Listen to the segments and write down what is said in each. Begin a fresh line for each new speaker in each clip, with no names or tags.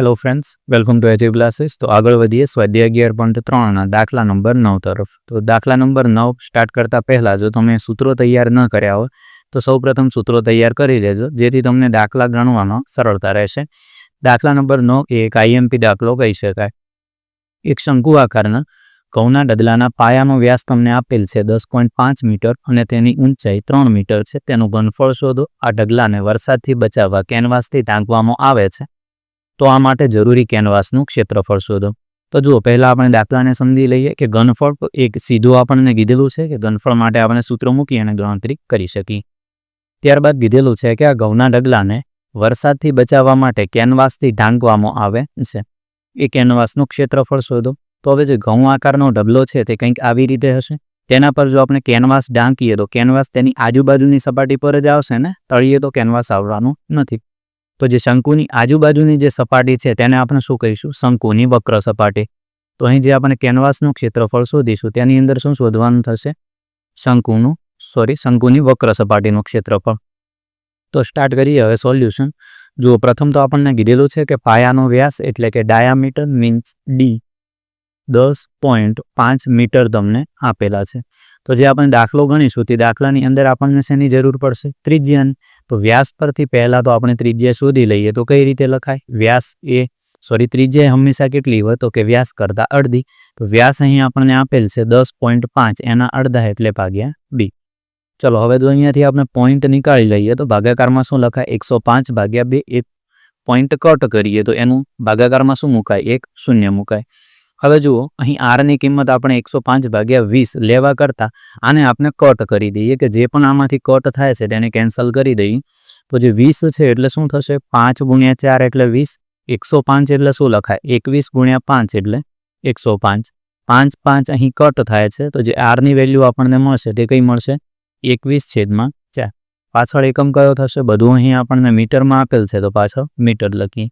Hello friends welcome to એચી classes તો આગળ વધીએ સ્વાધ્યાય અગિયાર પોઈન્ટ ત્રણના દાખલા નંબર નવ તરફ. તો દાખલા નંબર નવ સ્ટાર્ટ કરતાં પહેલાં જો તમે સૂત્રો તૈયાર ન કર્યા હોય, તો સૌપ્રથમ સૂત્રો તૈયાર કરી લેજો, જેથી તમને દાખલા ગણવામાં સરળતા રહેશે. દાખલા નંબર નવ એ એક આઈએમપી દાખલો કહી શકાય. એક શંકુ આકારના ઘઉંના ડગલાના પાયાનો વ્યાસ તમને આપેલ છે દસ પોઈન્ટ પાંચ મીટર અને તેની ઊંચાઈ ત્રણ મીટર છે. તેનું ઘનફળ શોધો. આ ડગલાને વરસાદથી બચાવવા કેનવાસથી ઢાંકવામાં આવે છે. તો આ માટે જરૂરી કેનવાસનું ક્ષેત્રફળ શોધો. તો જુઓ, પહેલાં આપણે દાખલાને સમજી લઈએ કે ઘનફળ એક સીધું આપણને કીધેલું છે કે ઘનફળ માટે આપણે સૂત્ર મૂકી અને ગણતરી કરી શકીએ. ત્યારબાદ કીધેલું છે કે આ ઘઉંના ડગલાને વરસાદથી બચાવવા માટે કેનવાસથી ઢાંકવામાં આવે છે. એ કેનવાસનું ક્ષેત્રફળ શોધો. તો હવે જે ઘઉં આકારનો ડબલો છે તે કંઈક આવી રીતે હશે. તેના પર જો આપણે કેનવાસ ઢાંકીએ તો કેનવાસ તેની આજુબાજુની સપાટી પર જ આવશે ને? તળીએ તો કેનવાસ આવવાનું નથી. તો જે શંકુની આજુબાજુની જે સપાટી છે, તેને આપણે શું કહીશું? શંકુની વક્ર સપાટી. તો અહીં જે આપણે કેનવાસનું ક્ષેત્રફળ શોધીશું, તેની અંદર શું શોધવાનું થશે? શંકુનું સોરી શંકુની વક્ર સપાટીનું ક્ષેત્રફળ. તો સ્ટાર્ટ કરીએ હવે સોલ્યુશન જુઓ, પ્રથમ તો આપણને કીધેલું છે કે પાયાનો વ્યાસ એટલે કે ડાયામીટર મીન્સ ડી દસ પોઈન્ટ પાંચ મીટર તમને આપેલા છે. તો જે આપણે દાખલો ગણીશું, તે દાખલાની અંદર આપણને શેની જરૂર પડશે? ત્રિજ્યાની. તો વ્યાસ પરથી પહેલાં તો આપણે ત્રિજ્યા શોધી લઈએ તો કઈ રીતે લખાય? વ્યાસ એ સોરી ત્રિજ્યા હંમેશા કેટલી હોય તો કે વ્યાસ કરતાં અડધી. તો વ્યાસ અહીં આપણને આપેલ છે દસ પોઈન્ટ પાંચ, એના અડધા એટલે ભાગ્યા બી. ચલો, હવે જો અહીંયાથી આપણે પોઈન્ટ નીકાળી લઈએ તો ભાગાકારમાં શું લખાય? એકસો પાંચ ભાગ્યા બે, એક પોઈન્ટ કટ કરીએ તો એનું ભાગાકારમાં શું મુકાય? એક શૂન્ય મુકાય. હવે જુઓ, અહીં આરની કિંમત આપણે એકસો પાંચ ભાગ્યા વીસ લેવા કરતાં આને આપણે કટ કરી દઈએ કે જે પણ આમાંથી કટ થાય છે તેને કેન્સલ કરી દઈએ. તો જે વીસ છે એટલે શું થશે? પાંચ ગુણ્યા ચાર એટલે વીસ. એકસો પાંચ એટલે શું લખાય? એકવીસ ગુણ્યા પાંચ એટલે એકસો પાંચ. પાંચ પાંચ અહીં કટ થાય છે, તો જે આરની વેલ્યુ આપણને મળશે તે કઈ મળશે? એકવીસ છેદમાં ચાર. પાછળ એકમ કયો થશે? બધું અહીં આપણને મીટરમાં આપેલ છે, તો પાછળ મીટર લખીએ.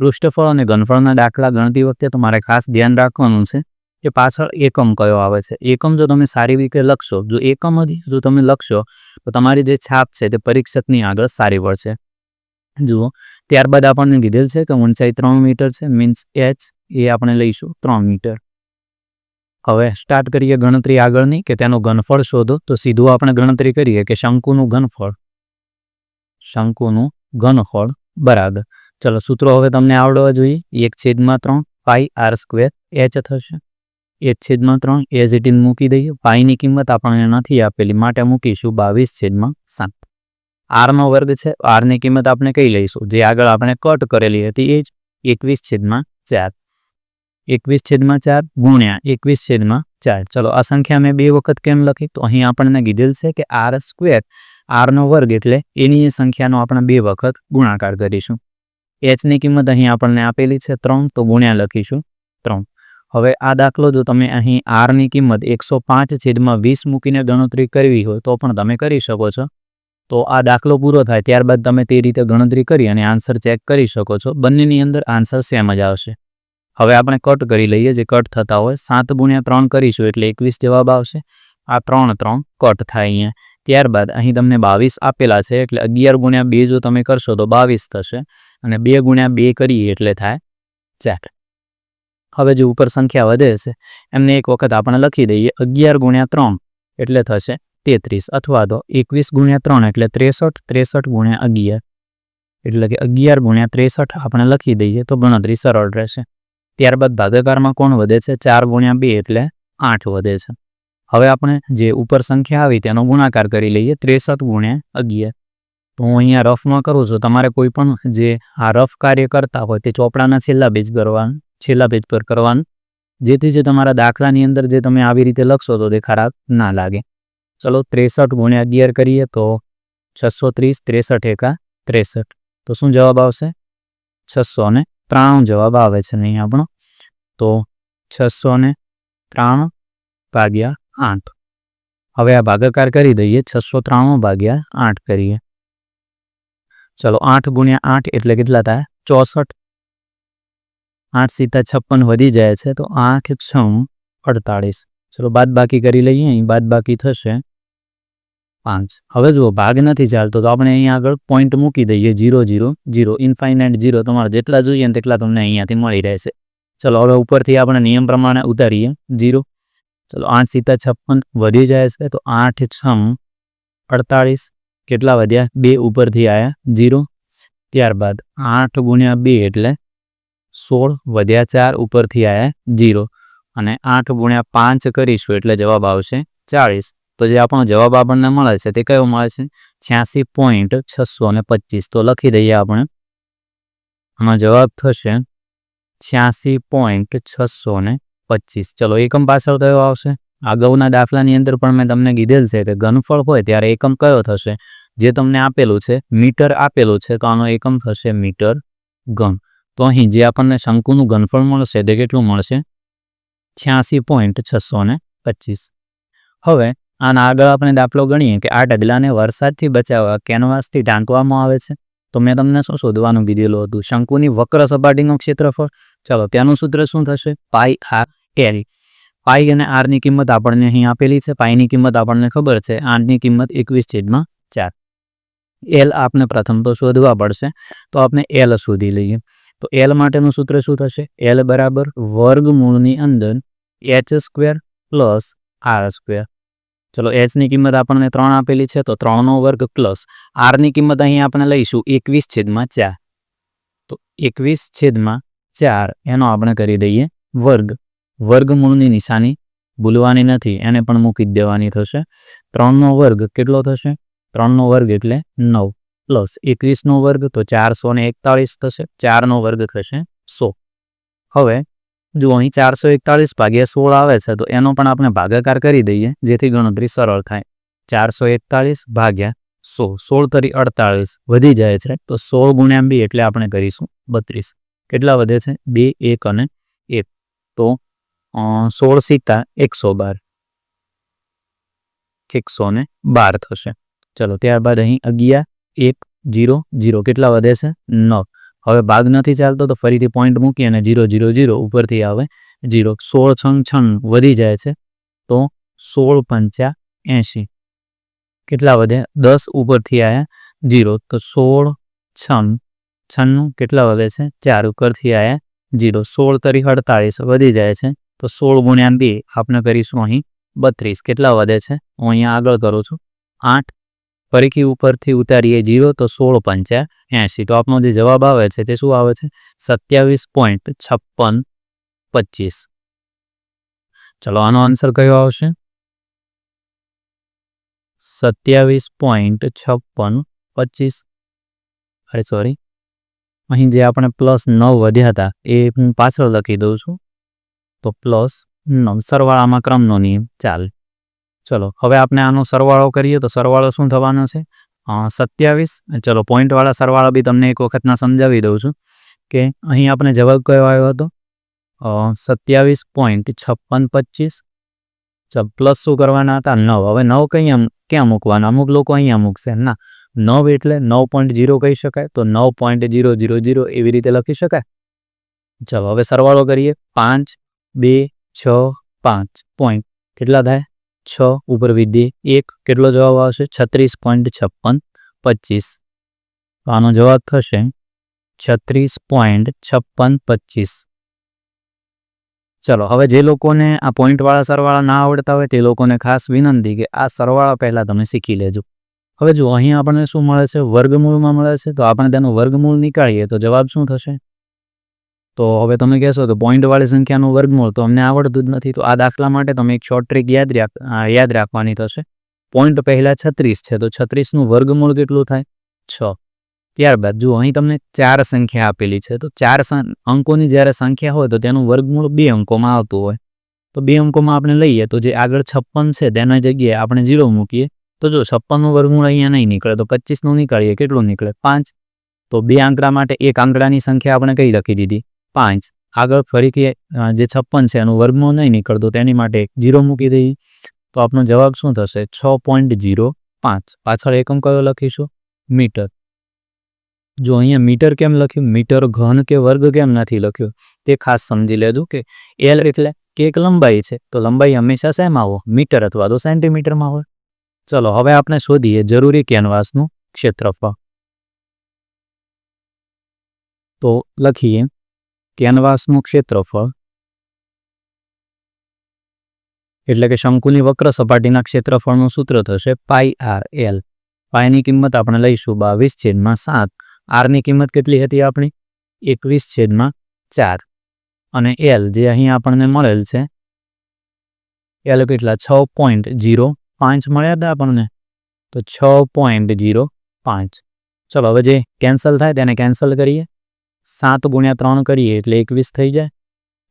પૃષ્ઠફળ અને ઘનફળના દાખલા ગણતી વખતે તમારે ખાસ ધ્યાન રાખવાનું છે કે પાછળ એકમ કયો આવે છે. એકમ જો તમે સારી રીતે લખશો, જો એકમ હતી જો તમે લખશો, તો તમારી જે છાપ છે તે પરીક્ષકની આગળ સારી પડશે. જુઓ, ત્યારબાદ આપણને કીધેલ છે કે ઊંચાઈ ત્રણ મીટર છે મીન્સ એચ એ આપણે લઈશું ત્રણ મીટર. હવે સ્ટાર્ટ કરીએ ગણતરી આગળની કે તેનું ઘનફળ શોધો, તો સીધું આપણે ગણતરી કરીએ કે શંકુનું ઘનફળ. શંકુનું ઘનફળ બરાબર. ચલો સૂત્રો હવે તમને આવડવા જોઈએ. એક છેદમાં ત્રણ પાઈ આર સ્ક્વેર એચ થશે. એક છેદમાં ત્રણ એઝ ઇટ ઇન મૂકી દઈએ. પાઈની કિંમત આપણને નથી આપેલી. માટે મૂકીશું બાવીસ છેદમાં સાત. આરનો વર્ગ છે. આરની કિંમત આપણે કઈ લઈશું? જે આગળ આપણે કટ કરેલી હતી એ જ એકવીસ છેદમાં ચાર. એકવીસ છેદમાં ચાર ગુણ્યા એકવીસ છેદમાં ચાર. ચલો આ સંખ્યા મેં બે વખત કેમ લખી? તો અહીં આપણને કીધેલ છે કે આર સ્ક્વેર આરનો વર્ગ એટલે એની એ સંખ્યાનો આપણે બે વખત ગુણાકાર કરીશું. એચની કિંમત અહીં આપણને આપેલી છે ત્રણ, તો ગુણ્યા લખીશું ત્રણ. હવે આ દાખલો જો તમે અહીં આરની કિંમત એકસો પાંચ છેદમાં વીસ મૂકીને ગણતરી કરવી હોય, તો પણ તમે કરી શકો છો. તો આ દાખલો પૂરો થાય, ત્યારબાદ તમે તે રીતે ગણતરી કરી અને આન્સર ચેક કરી શકો છો. બંનેની અંદર આન્સર સેમ જ આવશે. હવે આપણે કટ કરી લઈએ, જે કટ થતા હોય. સાત ગુણ્યા ત્રણ કરીશું એટલે એકવીસ જવાબ આવશે. આ ત્રણ ત્રણ કટ થાય અહીંયા. ત્યારબાદ અહીં તમને બાવીસ આપેલા છે, એટલે અગિયાર ગુણ્યા બે જો તમે કરશો તો બાવીસ થશે. અને બે ગુણ્યા બે કરીએ એટલે થાય ચાર. હવે જે ઉપર સંખ્યા વધે છે, એમને એક વખત આપણે લખી દઈએ અગિયાર ગુણ્યા ત્રણ એટલે થશે તેત્રીસ અથવા તો એકવીસ ગુણ્યા ત્રણ એટલે ત્રેસઠ ત્રેસઠ ગુણ્યા અગિયાર. એટલે કે અગિયાર ગુણ્યા ત્રેસઠ આપણે લખી દઈએ તો ગણતરી સરળ રહેશે. ત્યારબાદ ભાગાકારમાં કોણ વધે છે? ચાર ગુણ્યા બે એટલે આઠ વધે છે. હવે આપણે જે ઉપર સંખ્યા આવી તેનો ગુણાકાર કરી લઈએ ત્રેસઠ ગુણ્યા અગિયાર. તો હું અહીંયા રફમાં કરું છું. તમારે કોઈ પણ જે આ રફ કાર્ય કરતા હોય તે ચોપડાના છેલ્લા પેજ કરવાનું છેલ્લા પેજ પર કરવાનું. જેથી જે તમારા દાખલાની અંદર જે તમે આવી રીતે લખશો તો તે ખરાબ ના લાગે. ચલો, ત્રેસઠ ગુણ્યા અગિયાર કરીએ તો છસો ત્રીસ, ત્રેસઠ એકા ત્રેસઠ. તો શું જવાબ આવશે? છસો ને ત્રાણું જવાબ આવે છે નહીં આપણો. તો છસો ને ત્રાણું ભાગ્યા આઠ. હવે આ ભાગાકાર કરી દઈએ. છસો ત્રાણું ભાગ્યા આઠ કરીએ. ચલો આઠ ગુણ્યા આઠ એટલે કેટલા થાય? ચોસઠ. આઠ સીતા છપ્પન વધી જાય છે, તો આઠ છ અડતાળીસ. ચલો બાદ બાકી કરી લઈએ, અહીં બાદ બાકી થશે પાંચ. હવે જુઓ, ભાગ નથી ચાલતો, તો આપણે અહીંયા આગળ પોઈન્ટ મૂકી દઈએ zero zero zero infinite zero તમારે જેટલા જોઈએ ને તેટલા તમને અહીંયાથી મળી રહેશે. ચલો હવે ઉપરથી આપણે નિયમ પ્રમાણે ઉતારીએ જીરો ચલો આઠ સીતા છપ્પન વધી જાય છે, તો આઠ છમ અડતાળીસ. કેટલા વધ્યા? બે ઉપરથી આવ્યા જીરો ત્યારબાદ આઠ ગુણ્યા બે એટલે સોળ વધ્યા ચાર ઉપરથી આવ્યા જીરો અને આઠ ગુણ્યા પાંચ કરીશું એટલે જવાબ આવશે ચાળીસ. તો જે આપણો જવાબ આપણને મળે છે તે કયો મળે છે? છ્યાસી પોઈન્ટ છસો ને પચીસ. તો લખી દઈએ આપણે. આનો જવાબ થશે છ્યાસી પોઈન્ટ છસો ને પચીસ. ચલો એકમ પાછળ કયો આવશે? અગાઉના દાખલાની અંદર પણ મેં તમને કીધેલ છે કે ઘનફળ હોય ત્યારે એકમ કયો થશે? જે તમને આપેલું છે, મીટર આપેલું છે, તો આનો એકમ થશે મીટર ઘન. તો અહીં જે આપણને શંકુનું ઘનફળ મળશે તે કેટલું મળશે? છ્યાસી પોઈન્ટ છસો ને હવે, આના આગળ આપણે દાખલો ગણીએ કે આ ઢગલાને વરસાદથી બચાવવા કેનવાસથી ઢાંકવામાં આવે છે. તો મેં તમને શું શોધવાનું કીધેલું હતું? શંકુની વક્ર સપાટીનું ક્ષેત્રફળ? ચલો, ત્યાંનું સૂત્ર શું થશે? પાઈ આર એલ. પાઈ અને આરની કિંમત આપણને અહીં આપેલી છે. પાઈની કિંમત આપણને ખબર છે. આરની કિંમત એકવીસ છેદમાં ચાર. એલ આપણે પ્રથમ તો શોધવા પડશે. તો આપણે એલ શોધી લઈએ. તો એલ માટેનું સૂત્ર શું થશે? એલ બરાબર વર્ગમૂળની અંદર H square plus R square. ચલો, એચની કિંમત આપણને ત્રણ આપેલી છે. તો ત્રણનો વર્ગ પ્લસ આરની કિંમત અહીં આપણે લઈશું એકવીસ છેદમાં ચાર. તો એકવીસ છેદમાં ચાર, એનો આપણે કરી દઈએ વર્ગ. વર્ગમૂળની નિશાની ભૂલવાની નથી, એને પણ મૂકી દેવાની થશે. ત્રણનો વર્ગ કેટલો થશે? ત્રણનો વર્ગ એટલે નવ પ્લસ એકવીસનો વર્ગ તો ચારસો ને એકતાળીસ થશે. ચારનો વર્ગ થશે સો. હવે, જો અહીં ચારસો એકતાળીસ ભાગ્યા સોળ આવે છે, તો એનો પણ આપણે ભાગાકાર કરી દઈએ, જેથી ગણતરી સરળ થાય. ચારસો એકતાળીસ ભાગ્યા સો. સોળ તરી અડતાળીસ વધી જાય છે, તો સોળ ગુણ્યા બે એટલે આપણે કરીશું બત્રીસ. કેટલા વધે છે? બે, એક અને એક. તો સોળ સીતા, એકસો બાર. એકસો ને બાર થશે. ચલો, ત્યારબાદ અહીં અગિયાર, એક, જીરો જીરો કેટલા વધે છે? નવ. હવે ભાગ નથી ચાલતો, તો ફરીથી પોઈન્ટ મૂકી અને જીરો જીરો જીરો ઉપરથી આવે. જીરો, સોળ, છંગ છન્ન વધી જાય છે. તો સોળ પંચા એંશી. કેટલા વધે? દસ ઉપરથી આવ્યા જીરો. તો સોળ છન્ન છન્નું કેટલા વધે છે? ચાર ઉપરથી આવ્યા જીરો. સોળ તરી અડતાળીસ વધી જાય છે. તો સોળ ગુણ્યા બે આપણે કરીશું અહીં બત્રીસ. કેટલા વધે છે? હું અહીંયા આગળ કરું છું. આઠ. ફરીથી ઉપરથી ઉતારીએ જીરો, તો સોળ પંચા એંશી. તો આપનો જે જવાબ આવે છે તે શું આવે છે? સત્યાવીસ પોઈન્ટ છપ્પન પચીસ. ચલો, આનો આન્સર કયો આવશે? સત્યાવીસ પોઈન્ટ છપ્પન પચીસ. અરે સોરી અહીં જે આપણે પ્લસ નવ વધ્યા હતા, એ હું પાછળ લખી દઉં છું. તો પ્લસ નવ સરવાળામાં ક્રમનો નિયમ. ચાલે. ચલો, હવે આપણે આનો સરવાળો કરીએ તો સરવાળો શું થવાનો છે? સત્યાવીસ. ચલો, પોઈન્ટવાળા સરવાળો બી તમને એક વખતના સમજાવી દઉં છું કે અહીં આપણે જવાબ કયો આવ્યો હતો? સત્યાવીસ પોઈન્ટ છપ્પન પચીસ. પ્લસ શું કરવાના હતા? નવ. હવે નવ કઈ ક્યાં મૂકવાના? અમુક લોકો અહીંયા મૂકશે. ના, નવ એટલે નવ પોઈન્ટ જીરો કહી શકાય. તો નવ પોઈન્ટ જીરો જીરો જીરો એવી રીતે લખી શકાય. ચલો, હવે સરવાળો કરીએ. પાંચ. બે, છ, પાંચ પોઈન્ટ કેટલા થાય? છ ઉપર વિધિ એક કેટલો જવાબ આવશે? છત્રીસ પોઈન્ટ છપ્પન પચીસ. આનો જવાબ થશે છત્રીસ પોઈન્ટ છપ્પન પચીસ. ચલો, હવે જે લોકોને આ પોઈન્ટવાળા સરવાળા ના આવડતા હોય તે લોકોને ખાસ વિનંતી કે આ સરવાળા પહેલાં તમે શીખી લેજો. હવે જો અહીં આપણને શું મળે છે? વર્ગમૂળમાં મળે છે. તો આપણે તેનું વર્ગમૂળ નીકાળીએ તો જવાબ શું થશે? તો હવે તમે કહેશો કે પોઈન્ટવાળી સંખ્યાનું વર્ગમૂળ તો અમને આવડતું જ નથી. તો આ દાખલા માટે તમે એક શોર્ટ ટ્રીક યાદ રાખ યાદ રાખવાની થશે. પોઈન્ટ પહેલાં છત્રીસ છે, તો છત્રીસનું વર્ગમૂળ કેટલું થાય? છ. ત્યારબાદ જો અહીં તમને ચાર સંખ્યા આપેલી છે. તો ચાર અંકોની જ્યારે સંખ્યા હોય તો તેનું વર્ગમૂળ બે અંકોમાં આવતું હોય. તો બે અંકોમાં આપણે લઈએ તો જે આગળ છપ્પન છે, તેના જગ્યાએ આપણે ઝીરો મૂકીએ. તો જો છપ્પનનું વર્ગમૂળ અહીંયા નહીં નીકળે, તો પચીસનું નીકળીએ, કેટલું નીકળે? પાંચ. તો બે આંકડા માટે એક આંકડાની સંખ્યા આપણે કઈ લખી દીધી? પાંચ. આગળ ફરીથી જે છપ્પન છે એનું વર્ગમાં નહીં નીકળતું, તેની માટે જીરો મૂકી દઈએ. તો આપણો જવાબ શું થશે? છ પોઈન્ટ જીરો પાંચ. પાછળ એકમ કયો લખીશું? મીટર. જો અહીંયા મીટર કેમ લખ્યું? મીટર ઘન કે વર્ગ કેમ નથી લખ્યું? તે ખાસ સમજી લેજો કે એલ એટલે કે એક લંબાઈ છે. તો લંબાઈ હંમેશા શેમાં આવો. મીટર અથવા તો સેન્ટીમીટરમાં હોય. ચલો, હવે આપણે શોધીએ જરૂરી કેનવાસનું ક્ષેત્રફળ. તો લખીએ. કેનવાસનું ક્ષેત્રફળ? એટલે કે શંકુની વક્ર સપાટીના ક્ષેત્રફળનું સૂત્ર થશે પાઈ આર એલ. પાઈની કિંમત આપણે લઈશું બાવીસ છેદમાં સાત. આરની કિંમત કેટલી હતી આપણી? એકવીસ છેદમાં ચાર. અને એલ જે અહીં આપણને મળેલ છે, એલ કેટલા? છ પોઈન્ટ જીરો પાંચ મળ્યા હતા આપણને? તો છ પોઈન્ટ જીરો પાંચ. ચલો, હવે જે કેન્સલ થાય તેને કેન્સલ કરીએ. સાત ગુણ્યા ત્રણ કરીએ એટલે એકવીસ થઈ જાય.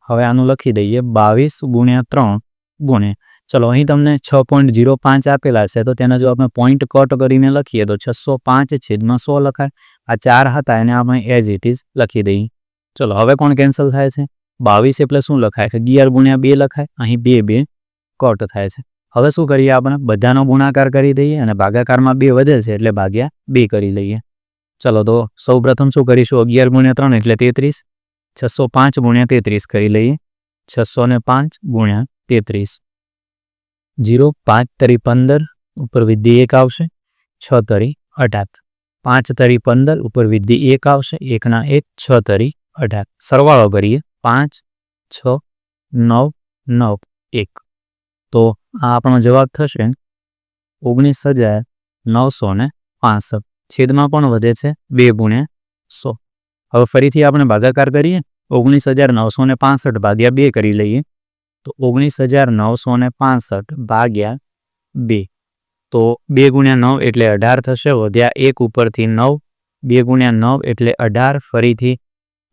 હવે આનું લખી દઈએ, બાવીસ ગુણ્યા ત્રણ ગુણ્યા ચલો, અહીં તમને છ પોઈન્ટ જીરો પાંચ આપેલા છે, તો તેના જો આપણે પોઈન્ટ કટ કરીને લખીએ, તો છસો પાંચ છેદમાં સો લખાય. આ ચાર હતા, એને આપણે એઝ ઇટ ઇઝ લખી દઈએ. ચલો, હવે કોણ કેન્સલ થાય છે? બાવીસ એટલે શું લખાય? કે અગિયાર ગુણ્યા બે લખાય, અહીં બે બે કટ થાય છે. હવે શું કરીએ આપણે? બધાનો ગુણાકાર કરી દઈએ અને ભાગાકારમાં બે વધે છે, એટલે ભાગ્યા બે કરી લઈએ. ચલો તો સૌ પ્રથમ શું કરીશું? અગિયાર ગુણ્યા ત્રણ એટલે તેત્રીસ. છસો પાંચ ગુણ્યા તેત્રીસ કરી લઈએ. છસો ને પાંચ ગુણ્યા તેત્રીસ. જીરો પાંચ તરી પંદર ઉપર વિધિ એક આવશે. છ તરી અઢાર. પાંચ તરી પંદર ઉપર વિધિ એક આવશે. એકના એક છ તરી અઢાર. સરવાળો કરીએ. પાંચ, છ, નવ નવ, એક. તો આ આપણો જવાબ થશે ઓગણીસ હજાર નવસો ને પાસઠ. છેદમાં પણ વધે છે બે ગુણ્યા સો. હવે ફરીથી આપણે ભાગાકાર કરીએ. ઓગણીસ હજાર નવસો ને પાસઠ ભાગ્યા બે કરી લઈએ. તો ઓગણીસ હજાર નવસો ને પાસઠ ભાગ્યા બે. તો બે ગુણ્યા નવ એટલે અઢાર થશે, વધ્યા એક ઉપરથી નવ. બે ગુણ્યા નવ એટલે અઢાર, ફરીથી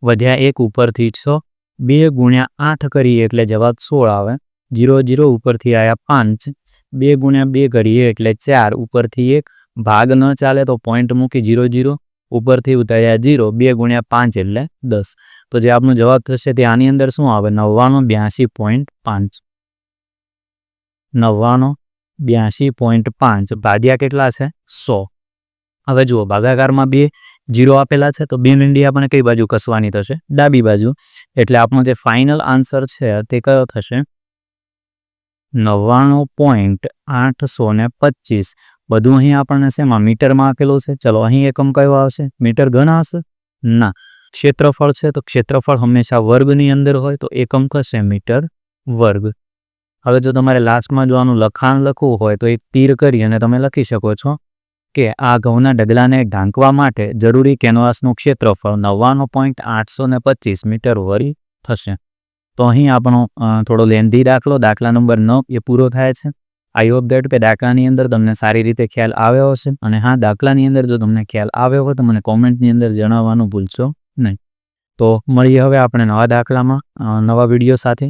વધ્યા એક ઉપરથી છ. બે ગુણ્યા આઠ કરીએ એટલે જવાબ સોળ આવે. જીરો જીરો ઉપરથી આવ્યા પાંચ. બે ગુણ્યા બે કરીએ એટલે ચાર, ઉપરથી એક. ભાગ ન ચાલે તો પોઈન્ટ મૂકી જીરો જીરો ઉપરથી ઉતાર્યા જીરો બે ગુણ્યા પાંચ એટલે દસ. તો જે આપનો જવાબ થશે તે આની અંદર શું આવે? નવ્વાણું બ્યાસી પોઈન્ટ પાંચ. નવ્વાણું બ્યાસી પોઈન્ટ પાંચ. ભાગ્યા કેટલા છે? સો. હવે જુઓ, ભાગાકારમાં બે જીરો આપેલા છે તો બે મીંડી આપણે કઈ બાજુ કસવાની થશે? ડાબી બાજુ. એટલે આપણો જે ફાઇનલ આન્સર છે તે કયો થશે? નવ્વાણું પોઈન્ટ આઠસો ને પચીસ. બધું અહીં આપણને શેમાં? મીટરમાં આપેલું છે. ચલો, અહીં એકમ કયો આવશે? મીટર ઘન હશે ના. ક્ષેત્રફળ છે તો ક્ષેત્રફળ હંમેશા વર્ગની અંદર હોય તો એકમ થશે મીટર વર્ગ. હવે જો તમારે લાસ્ટમાં જો આનું લખાણ લખવું હોય તો એક તીર કરી અને તમે લખી શકો છો કે આ ઘઉંના ડગલાને ઢાંકવા માટે જરૂરી કેનવાસનું ક્ષેત્રફળ નવ્વાણું પોઈન્ટ આઠસો ને પચીસ મીટર વરી થશે. તો અહીં આપણો થોડો લેન્ધી દાખલો દાખલા નંબર નવ એ પૂરો થાય છે. આઈ હોપ દેટ કે દાખલાની અંદર તમને સારી રીતે ખ્યાલ આવ્યો હશે અને હા, દાખલાની અંદર જો તમને ખ્યાલ આવ્યો હોય તો મને કોમેન્ટની અંદર જણાવવાનું ભૂલશો નહીં. તો મળીએ હવે આપણે નવા દાખલામાં નવા વીડિયો સાથે.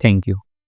Thank you